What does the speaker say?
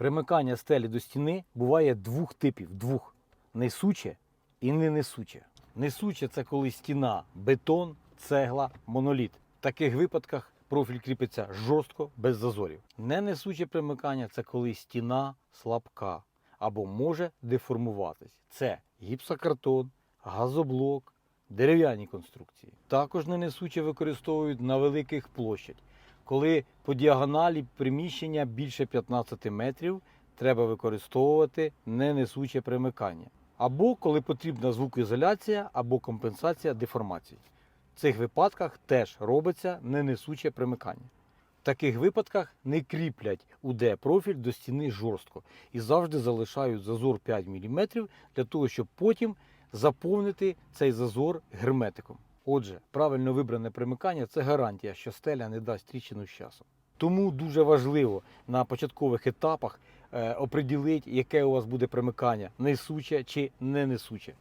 Примикання стелі до стіни буває двох типів: двох несуче і не несуче. Несуче це коли стіна, бетон, цегла, моноліт. В таких випадках профіль кріпиться жорстко, без зазорів. Не несуче примикання це коли стіна слабка або може деформуватись. Це гіпсокартон, газоблок, дерев'яні конструкції. Також ненесуче використовують на великих площадь. Коли по діагоналі приміщення більше 15 метрів, треба використовувати ненесуче примикання. Або коли потрібна звукоізоляція або компенсація деформацій. В цих випадках теж робиться ненесуче примикання. В таких випадках не кріплять УД-профіль до стіни жорстко і завжди залишають зазор 5 мм для того, щоб потім заповнити цей зазор герметиком. Отже, правильно вибране примикання це гарантія, що стеля не дасть тріщину з часом. Тому дуже важливо на початкових етапах е, оприділити, яке у вас буде примикання несуче чи не несуче.